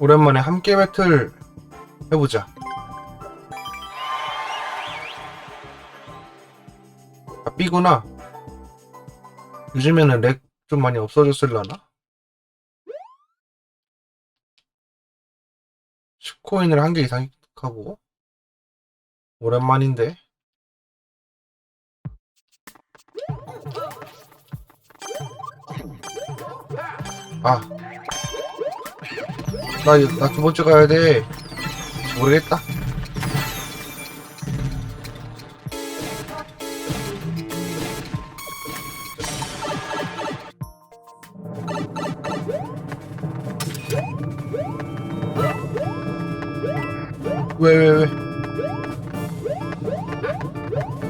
오랜만에 함께 배틀 해보자. 아, 삐구나. 요즘에는 렉 좀 많이 없어졌을라나? 10코인을 한 개 이상 하고 오랜만인데 아 나, 나 두 번째 가야 돼. 모르겠다. 왜, 왜, 왜?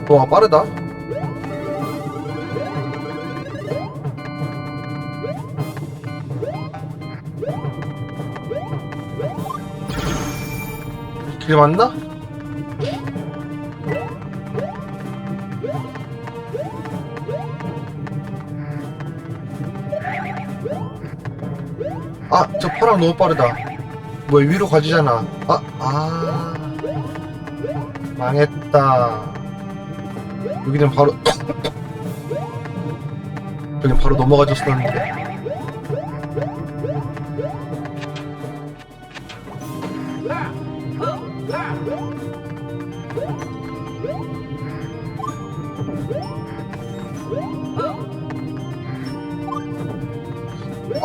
와, 빠르다. 길 맞나? 아, 저 파랑 너무 빠르다. 뭐야, 위로 가지잖아. 아, 아. 망했다. 여기는 바로, 여기는 바로 넘어가줬었는데.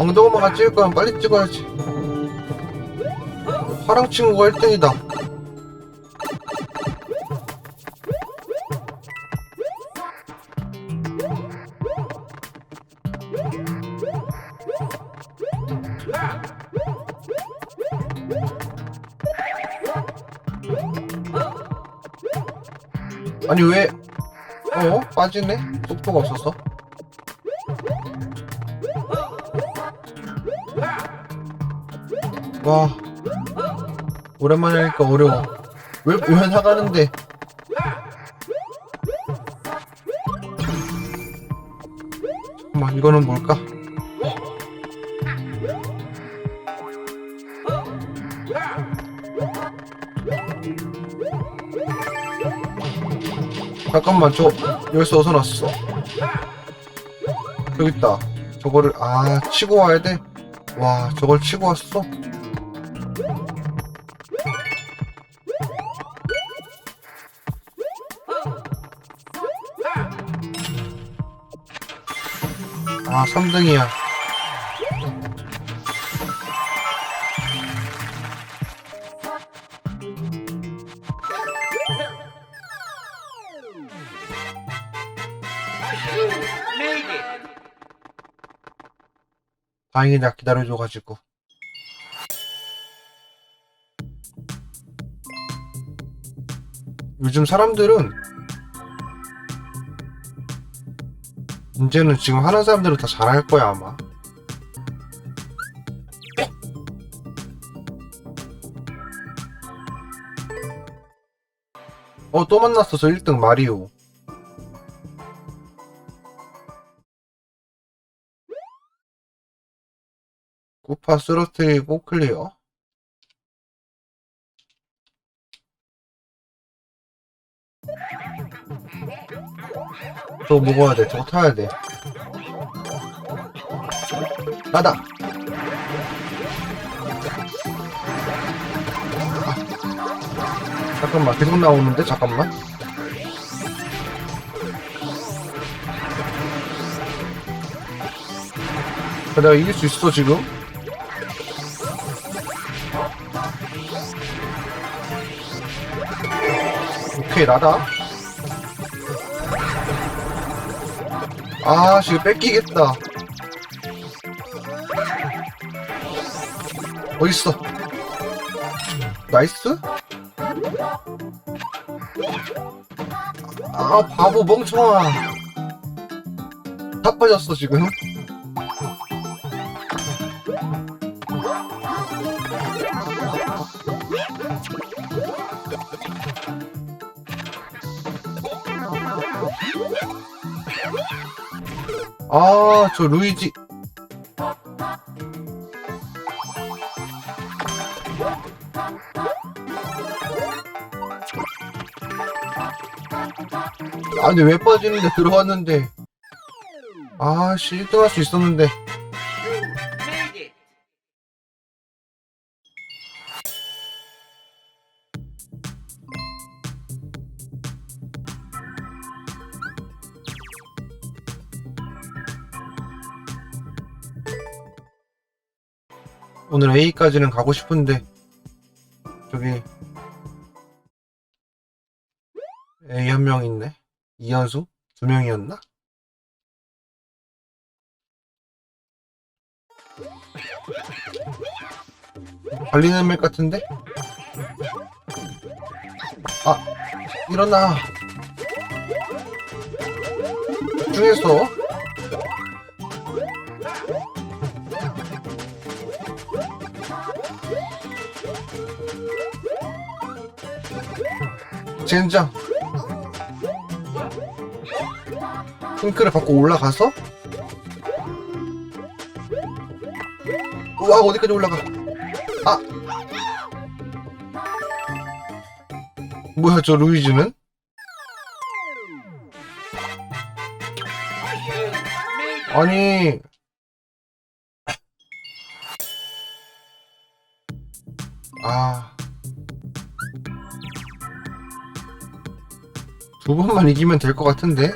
엉덩이만 찍을 거면 빨리 찍어야지. 파랑 친구가 1등이다. 아니 왜? 어? 빠지네? 속도가 없었어? 와 오랜만에 하니까 어려워 왜, 왜 나가는데 잠깐만 이거는 뭘까? 잠깐만 저 열쇠 어디서 났어 여기 있다 저거를 아 치고 와야 돼? 와 저걸 치고 왔어? 3등이야. 다행이다. 기다려줘가지고. 요즘 사람들은 이제는 지금 하는 사람들은 다 잘할 거야 아마. 어 또 만났어 저 1등 마리오. 구파 쓰러뜨리고 클리어 저거 먹어야 돼. 저거 타야 돼. 나다. 아. 잠깐만 계속 나오는데? 잠깐만. 내가 이길 수 있어 지금? 오케이 나다 아 지금 뺏기겠다. 어딨어? 나이스? 아 바보 멍청아. 다 빠졌어 지금 아, 저 루이지. 아 근데 왜 빠지는데 들어왔는데 아 씨 1등 할 수 있었는데 오늘 A까지는 가고 싶은데 저기 A 한 명 있네 이현수 두 명이었나? 걸리는 맵 같은데? 아 일어나 중에서 젠장. 핑크를 받고 올라가서? 와 어디까지 올라가? 아! 뭐야 저 루이즈는. 아니 아. 두 번만 이기면 될 것 같은데?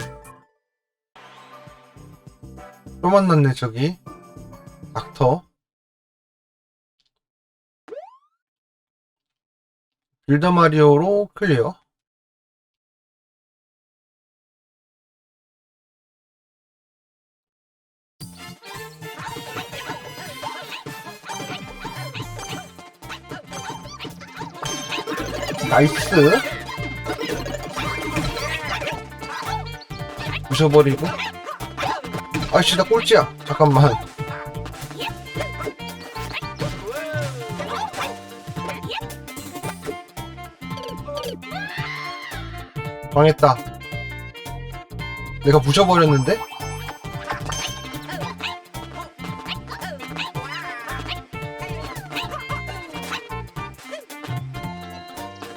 또 만났네, 저기. 닥터. 빌더 마리오로 클리어. 나이스. 부셔버리고. 아씨, 나 꼴찌야. 잠깐만. 망했다. 내가 부셔버렸는데?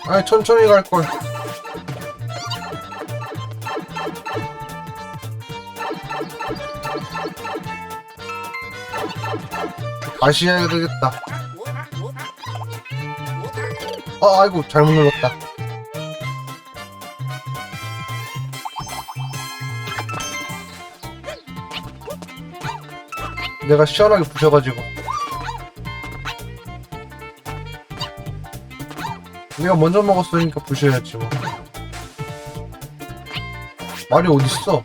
아니, 천천히 갈걸. 다시 해야 되겠다. 아, 아이고, 잘못 눌렀다. 내가 시원하게 부셔가지고. 내가 먼저 먹었으니까 부셔야지 뭐. 말이 어딨어?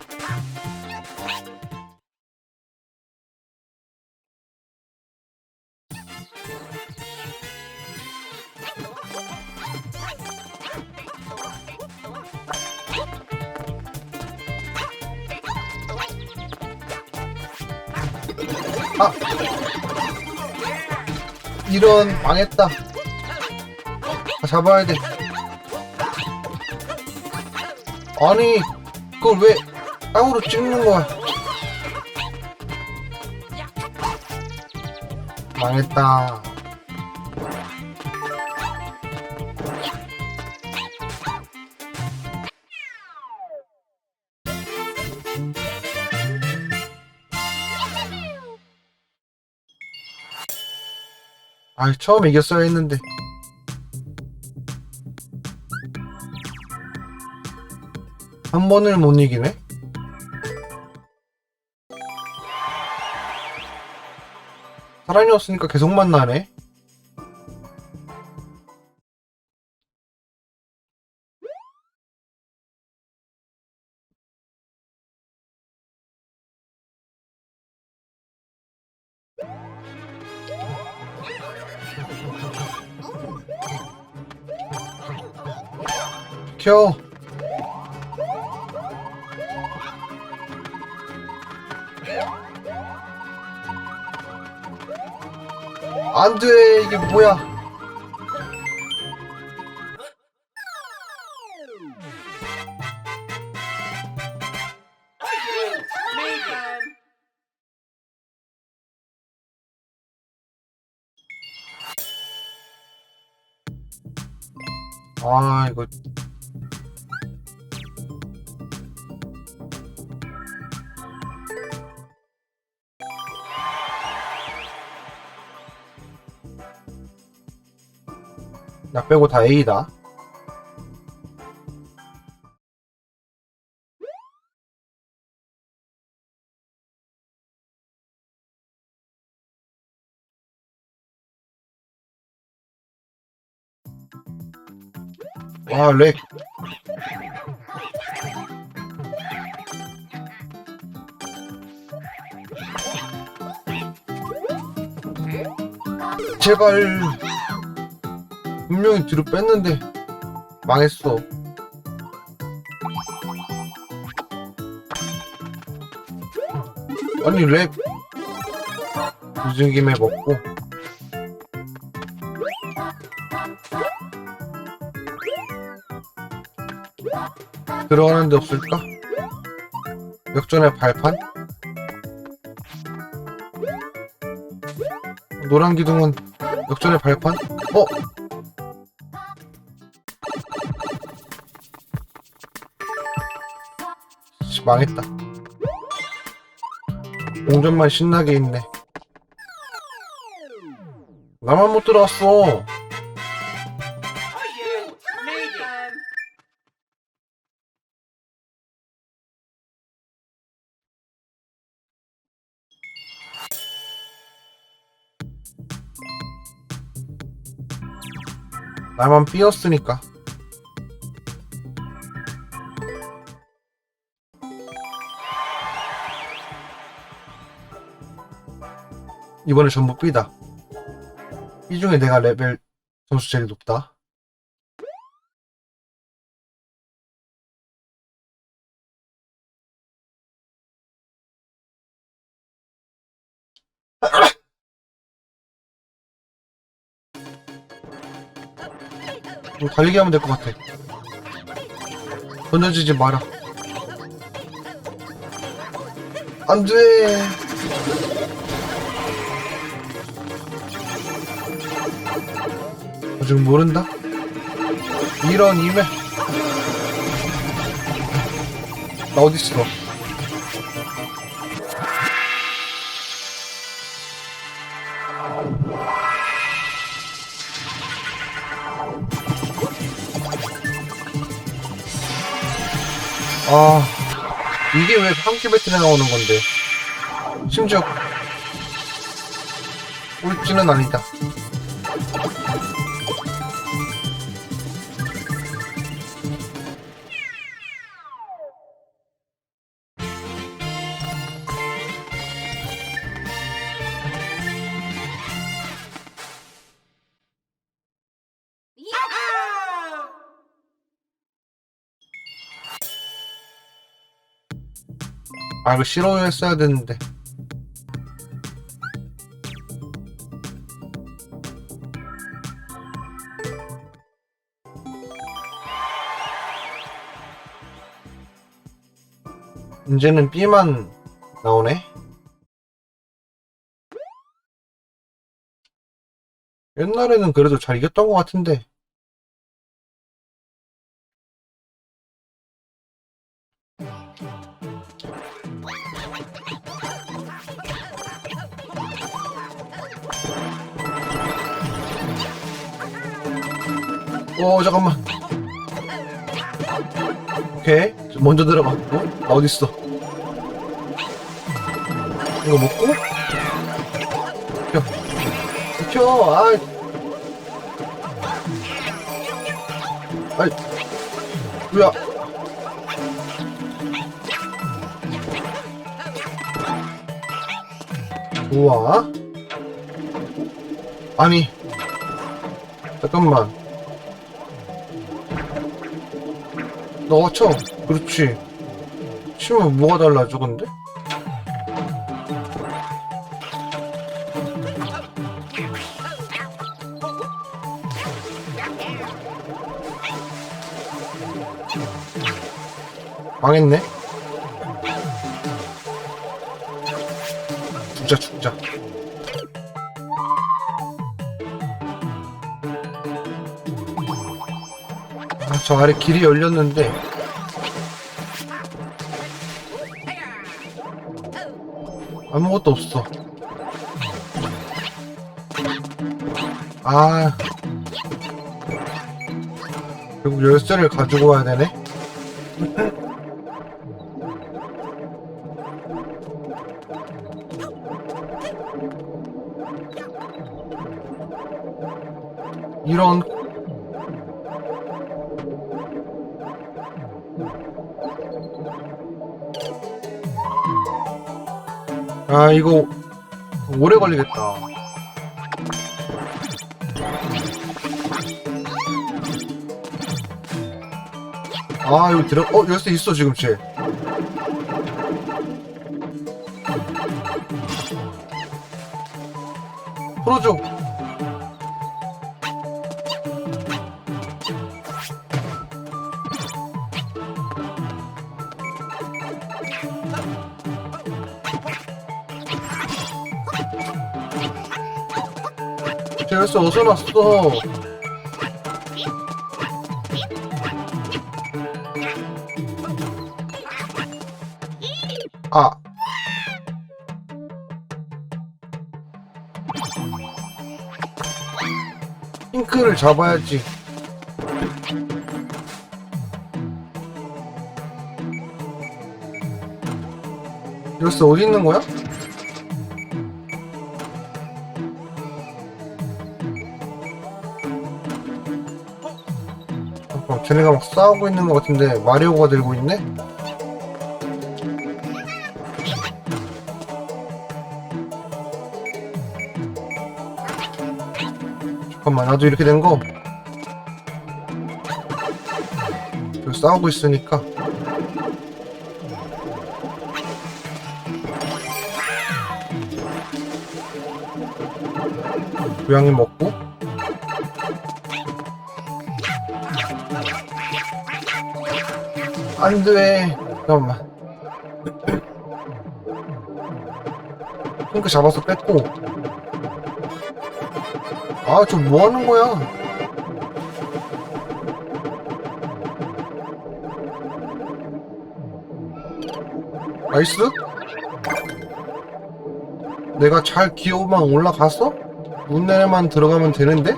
아! 이런 망했다. 아, 잡아야 돼. 아니, 그걸 왜 땅으로 찍는 거야? 망했다. 아, 처음 이겼어야 했는데. 한 번을 못 이기네? 사람이 없으니까 계속 만나네. 켜. 안돼 이게 뭐야? 아 이거 나 빼고 다 A다. 와, 렉. 제발. 분명히 뒤로 뺐는데 망했어. 아니 렉 늦은 김에 먹고 들어가는 데 없을까? 역전의 발판? 노란 기둥은 역전의 발판? 어? 망했다. 공전만 신나게 있네. 나만 못 들어왔어. 나만 삐었으니까. 이번에 전부 B다. 이 중에 내가 레벨 점수 제일 높다. 좀 달리기 하면 될 것 같아. 던져지지 마라. 안 돼. 아직 모른다? 이런 임에. 나 어딨어? 아, 이게 왜 함께 배틀에 나오는 건데? 심지어 꼴찌는 아니다. 아, 이거 싫어했어야 되는데. 이제는 B만 나오네? 옛날에는 그래도 잘 이겼던 것 같은데. 어딨어? 이거 먹고? 켜. 켜, 아이. 아이. 뭐야. 우와. 아니. 잠깐만. 너가 쳐. 그렇지. 치면 뭐가 달라져, 근데? 망했네. 죽자, 죽자. 아, 저 아래 길이 열렸는데. 아무것도 없어. 아. 결국 열쇠를 가지고 와야 되네? 이런 아 이거 오래 걸리겠다. 아 이거 들어 어 열쇠 있어 지금 쟤. 풀어줘 어디서 났어. 아. 핑크를 잡아야지. 열쇠 어디 있는 거야? 쟤네가 막 싸우고 있는 것 같은데 마리오가 들고 있네? 잠깐만 나도 이렇게 된 거. 싸우고 있으니까. 고양이 먹고. 안 돼. 잠깐만. 핑크 잡아서 뺐고. 아, 저 뭐 하는 거야? 나이스? 내가 잘 기어만 올라갔어? 문내만 들어가면 되는데?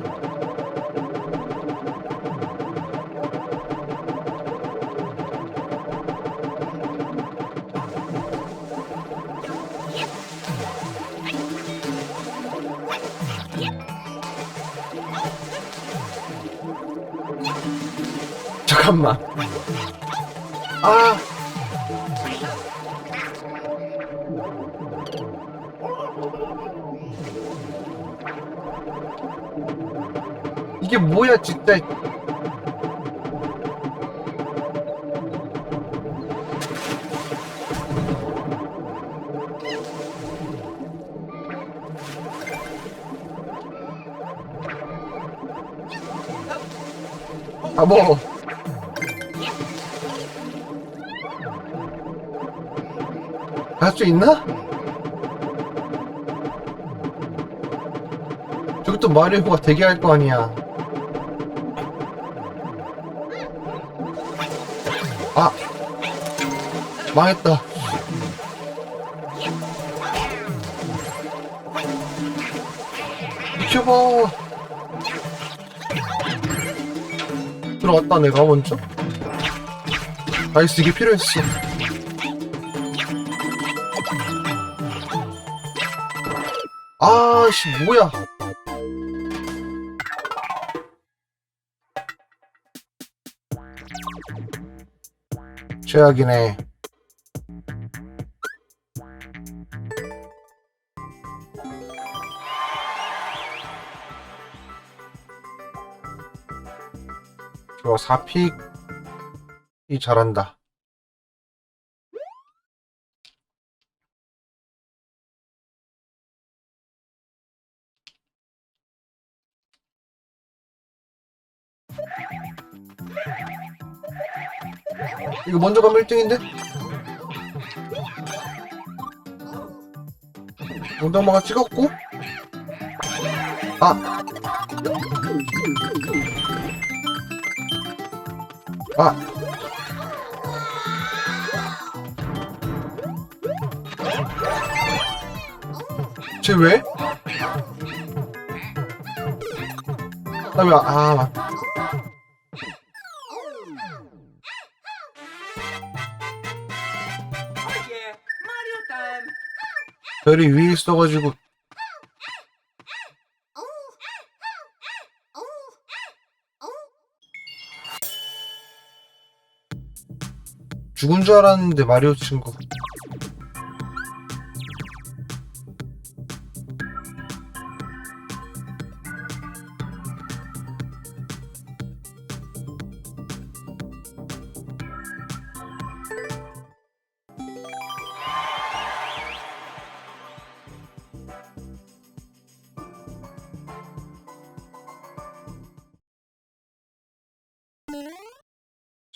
잠깐만. 아. 이게 뭐야, 진짜. 아, 뭐. 할수 있나? 저기 또 마리오가 대기할 거 아니야. 아! 망했다. 비켜봐. 들어왔다, 내가 먼저. 나이스, 이게 필요했어. 아씨 뭐야? 최악이네. 좋아 4픽이 잘한다 이거 먼저 가면 1등인데? 엉덩마가 찍었고 아 아! 쟤 왜? 나 왜, 아, 맞- 별이 위에 있어가지고. 죽은 줄 알았는데 마리오 친구.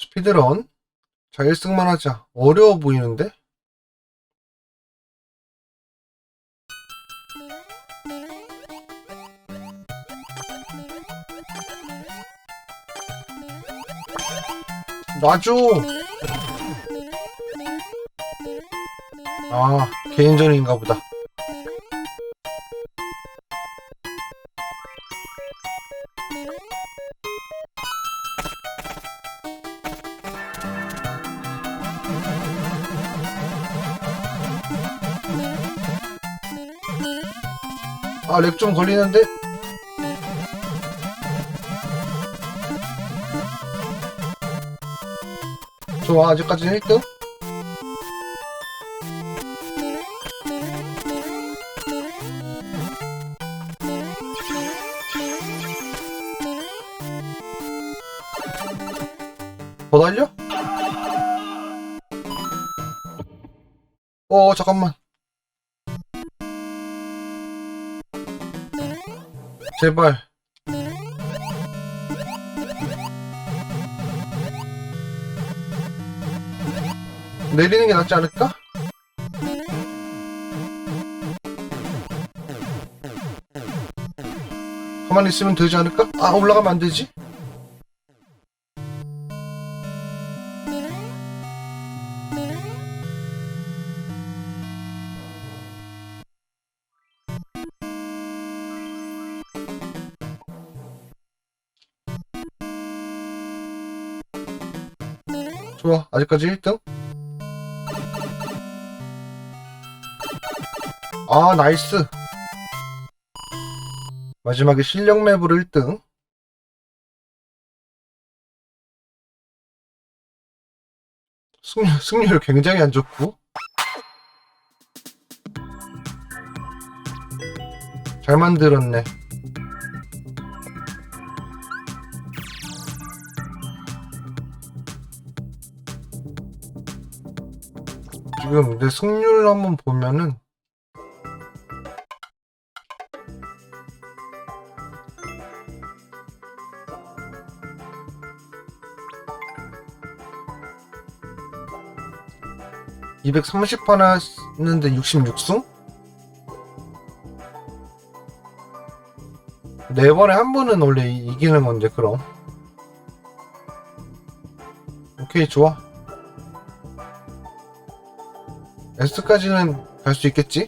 스피드런? 자, 1승만 하자. 어려워 보이는데? 놔줘! 아, 개인전인가 보다. 아, 렉 좀 걸리는데? 좋아, 아직까지는 1등? 더 달려? 어, 잠깐만. 제발. 내리는 게 낫지 않을까? 가만히 있으면 되지 않을까? 아, 올라가면 안 되지? 아, 아직까지 1등? 아, 나이스. 마지막에 실력 맵으로 1등. 승률, 승률 굉장히 안 좋고. 잘 만들었네. 지금 내 승률 한번 보면은 (230판) 했는데 (66승) 네 번에 한 번은 원래 이- 이기는 건데 그럼. 오케이 좋아 S까지는 갈 수 있겠지?